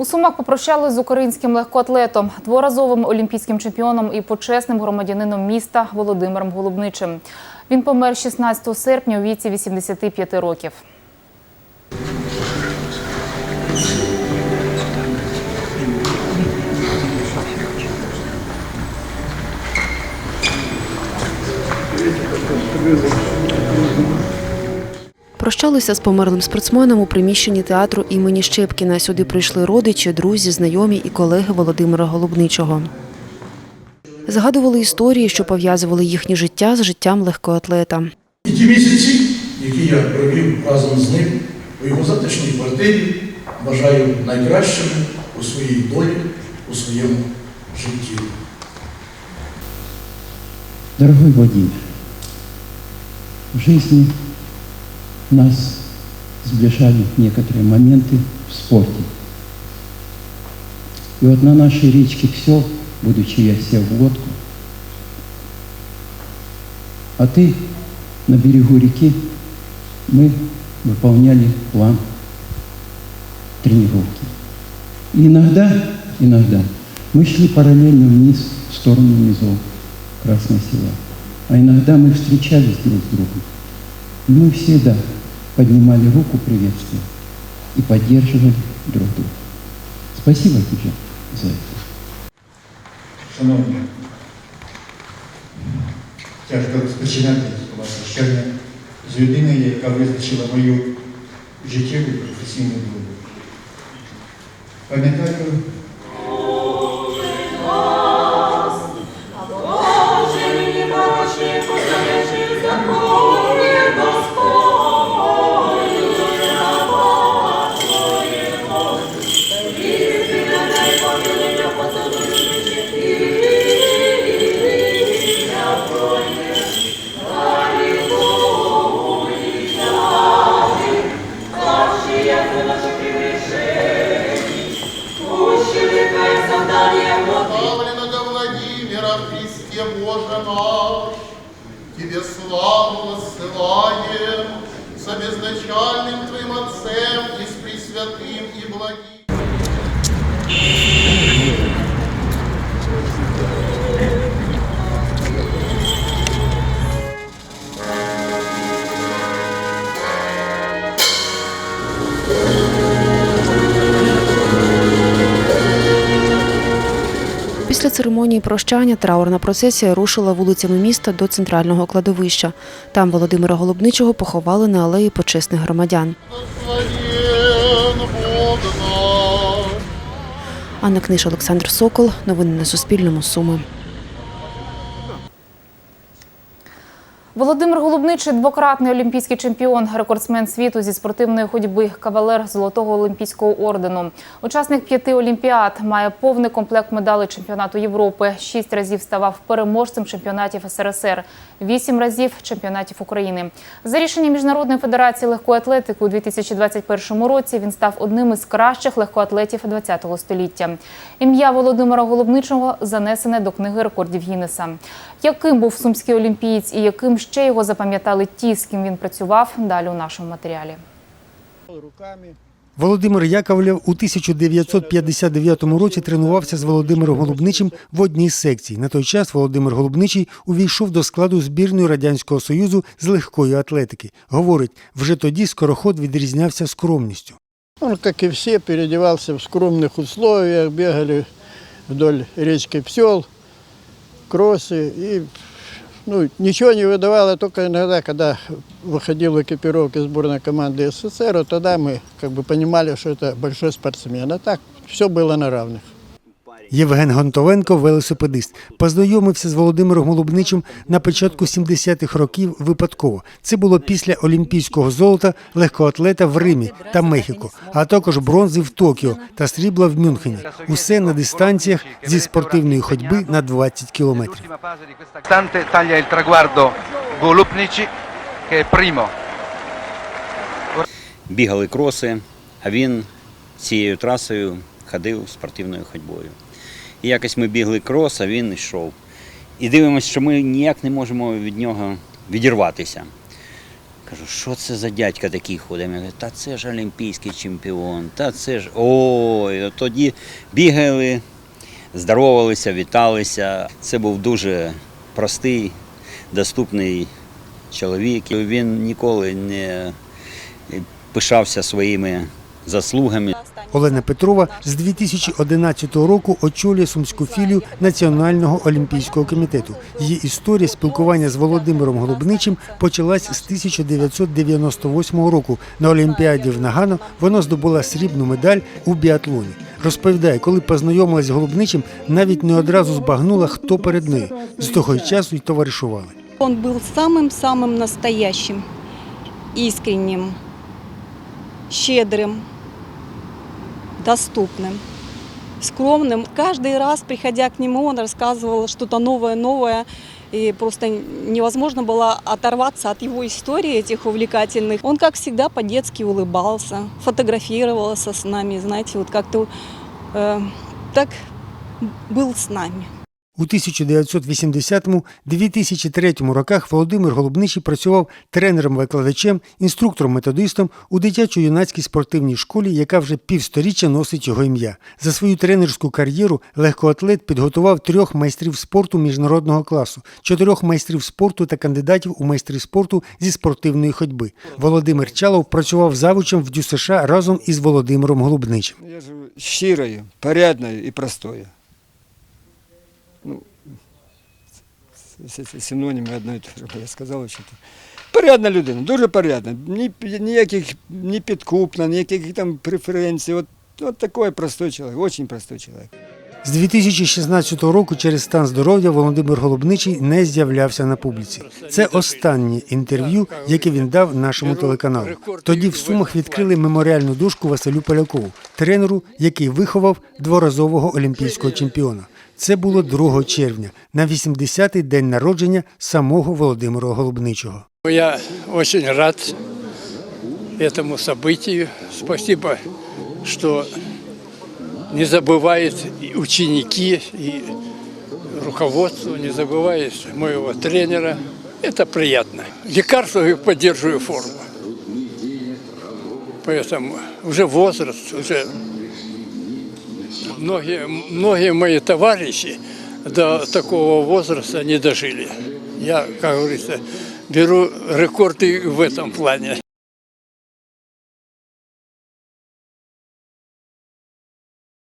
У Сумах попрощали з українським легкоатлетом, дворазовим олімпійським чемпіоном і почесним громадянином міста Володимиром Голубничим. Він помер 16 серпня у віці 85 років. Прощалися з померлим спортсменом у приміщенні театру імені Щепкіна. Сюди прийшли родичі, друзі, знайомі і колеги Володимира Голубничого. Згадували історії, що пов'язували їхнє життя з життям легкоатлета. І ті місяці, які я провів разом з ним у його затишній квартирі, бажаю найкращими у своїй долі, у своєму житті. Дорогой Владимир, в жизни нас сближали некоторые моменты в спорте. И вот на нашей речке Ксел, будучи я сел в лодку, а ты на берегу реки, мы выполняли план тренировки. И иногда, иногда мы шли параллельно вниз в сторону низов Красного Села. А иногда мы встречались друг с другом. Мы всегда поднимали руку приветствия и поддерживали друг друга. Спасибо тебе за это. Шановні, тяжко розпочинати ваше прощання з людиною, яка визначила мою життєву і професійну долю. Пам'ятаю, наш, Тебе славу воссылаем, с обезначальным Твоим Отцем и с Пресвятым и Благим. Після церемонії прощання траурна процесія рушила вулицями міста до центрального кладовища. Там Володимира Голубничого поховали на алеї почесних громадян. Анна Книж, Олександр Сокол. Новини на Суспільному. Суми. Володимир Голубничий – двократний олімпійський чемпіон, рекордсмен світу зі спортивної ходьби, кавалер Золотого олімпійського ордену. Учасник п'яти олімпіад, має повний комплект медалей чемпіонату Європи, шість разів ставав переможцем чемпіонатів СРСР, вісім разів чемпіонатів України. За рішенням Міжнародної федерації легкої атлетики у 2021 році він став одним із кращих легкоатлетів ХХ століття. Ім'я Володимира Голубничого занесене до книги рекордів Гіннеса. Яким був сумський олімпієць і яким ще його запам'ятали ті, з ким він працював, далі у нашому матеріалі. Володимир Яковлєв у 1959 році тренувався з Володимиром Голубничим в одній з секцій. На той час Володимир Голубничий увійшов до складу збірної Радянського Союзу з легкої атлетики. Говорить, вже тоді скороход відрізнявся скромністю. Он, как и все, переодевался в скромных условиях, бегали вдоль речки Псел, кроссы. И ну, ничего не выдавало, только иногда, когда выходил в экипировке сборной команды СССР, вот тогда мы как бы понимали, что это большой спортсмен. А так все было на равных. Євген Гонтовенко, велосипедист, познайомився з Володимиром Голубничим на початку 70-х років випадково. Це було після олімпійського золота легкоатлета в Римі та Мехіко, а також бронзи в Токіо та срібла в Мюнхені. Усе на дистанціях зі спортивної ходьби на 20 кілометрів. Istante taglia il traguardo Golupnici che è primo. бігали кроси, а він цією трасою ходив спортивною ходьбою. І якось ми бігли крос, а він йшов. І дивимося, що ми ніяк не можемо від нього відірватися. Кажу, що це за дядька такий ходить? Він каже, та це ж олімпійський чемпіон, та це ж ой. Тоді бігали, здоровалися, віталися. Це був дуже простий, доступний чоловік. Він ніколи не пишався своїми заслугами. Олена Петрова з 2011 року очолює сумську філію Національного олімпійського комітету. Її історія спілкування з Володимиром Голубничим почалась з 1998 року. На Олімпіаді в Нагано вона здобула срібну медаль у біатлоні. Розповідає, коли познайомилась з Голубничим, навіть не одразу збагнула, хто перед нею. З того й часу й товаришували. Он был самым-самым настоящим, искренним, щедрым, доступным, скромным. Каждый раз, приходя к нему, он рассказывал что-то новое-новое, и просто невозможно было оторваться от его истории этих увлекательных. Он, как всегда, по-детски улыбался, фотографировался с нами, знаете, вот как-то э, так был с нами. У 1980-2003 роках Володимир Голубничий працював тренером-викладачем, інструктором-методистом у дитячо-юнацькій спортивній школі, яка вже півсторіччя носить його ім'я. За свою тренерську кар'єру легкоатлет підготував трьох майстрів спорту міжнародного класу, чотирьох майстрів спорту та кандидатів у майстри спорту зі спортивної ходьби. Володимир Чалов працював завучем в ДЮСШ разом із Володимиром Голубничим. Я живу щирою, порядною і простою. Ну, це- це синоніми одної і я сказав, що то. Порядна людина, дуже порядна. Ні, ніяких ні підкупна, ніяких там преференцій. От, от такий простой чоловік, дуже простой чоловік. З 2016 року через стан здоров'я Володимир Голубничий не з'являвся на публіці. Це останнє інтерв'ю, яке він дав нашому телеканалу. Тоді в Сумах відкрили меморіальну дошку Василю Полякову, тренеру, який виховав дворазового олімпійського чемпіона. Це було 2 червня, на 80-й день народження самого Володимира Голубничого. Я очень рад этому событию. Спасибо, что не забывают и ученики, и руководство, не забывает моего тренера. Это приятно. Лекарство и поддерживаю форму. Поэтому уже возраст, уже многие, многие мои товарищи до такого возраста не дожили. Я, как говорится, беру рекорды в этом плане.